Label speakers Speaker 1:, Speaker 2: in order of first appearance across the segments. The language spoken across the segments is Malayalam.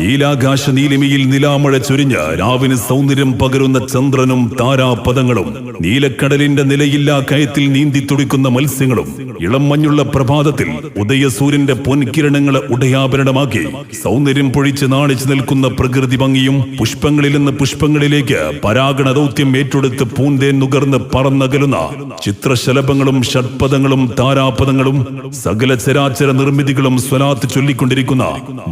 Speaker 1: നീലാകാശ നീലിമയിൽ നിലാമഴ ചൊരിഞ്ഞ് രാവിന് സൗന്ദര്യം പകരുന്ന ചന്ദ്രനും താരാപദങ്ങളും നീലക്കടലിന്റെ നിലയില്ലാ കയത്തിൽ നീന്തി തുടിക്കുന്ന മത്സ്യങ്ങളും ഇളം മഞ്ഞുള്ള പ്രഭാതത്തിൽ ഉദയസൂര്യന്റെ പൊൻകിരണങ്ങളെ ഉടയാഭരണമാക്കി സൗന്ദര്യം പൊഴിച്ച് നാണിച്ചു നിൽക്കുന്ന പ്രകൃതി ഭംഗിയും പുഷ്പങ്ങളിൽ നിന്ന് പുഷ്പങ്ങളിലേക്ക് പരാഗണ ദൗത്യം ഏറ്റെടുത്ത് പൂന്തേൻ നുകർന്ന് പറന്നകലുന്ന ചിത്രശലഭങ്ങളും ഷഡ്പദങ്ങളും താരാപദങ്ങളും സകല ചരാചര നിർമ്മിതികളും സ്വലാത്ത് ചൊല്ലിക്കൊണ്ടിരിക്കുന്ന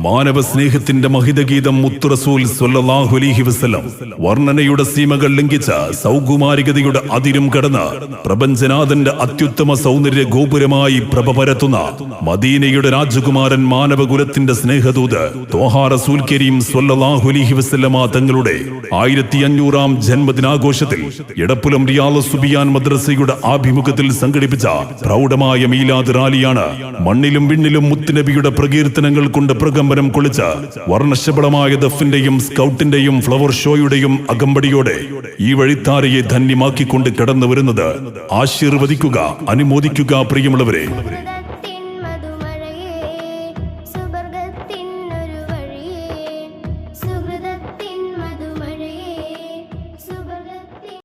Speaker 1: മാനവ സ്നേഹത്തിന്റെ മഹിതഗീതം മുത്തുറസൂൽ സ്വല്ലല്ലാഹു അലൈഹി വസല്ലം. വർണനയുടെ സീമകൾ ലംഘിച്ച സൗകുമാരികതയുടെ അതിരും കടന്ന് പ്രപഞ്ചനാഥന്റെ അത്യുത്തമ സൗന്ദര്യ ഗോപുരമായി പ്രഭ പരത്തുന്ന മദീനയുടെ രാജകുമാരൻ മാനവകുലത്തിന്റെ സ്നേഹദൂത് തോഹാ റസൂൽ കരീം സ്വല്ലല്ലാഹു അലൈഹി വസല്ലമ തങ്ങളുടെ ആയിരത്തി അഞ്ഞൂറാം ജന്മദിനാഘോഷത്തിൽ എടപ്പുലം റിയാല സുബിയാൻ മദ്രസയുടെ ആഭിമുഖ്യത്തിൽ സംഘടിപ്പിച്ച പ്രൗഢമായ മീലാദ് റാലിയാണ് മണ്ണിലും വിണ്ണിലും മുത്തുനബിയുടെ പ്രകീർത്തനങ്ങൾ കൊണ്ട് പ്രകമ്പനം കൊള്ളിച്ച വർണശബളമായ ദഫിന്റെയും സ്കൗട്ടിന്റെയും ഫ്ലവർ ഷോയുടെയും അകമ്പടിയോടെ ഈ വഴിത്താരയെ ധന്യമാക്കിക്കൊണ്ട് കടന്നു വരുന്നത് ആശീർവദിക്കുക അനുമോദിക്കുക പ്രിയമുള്ളവരെ.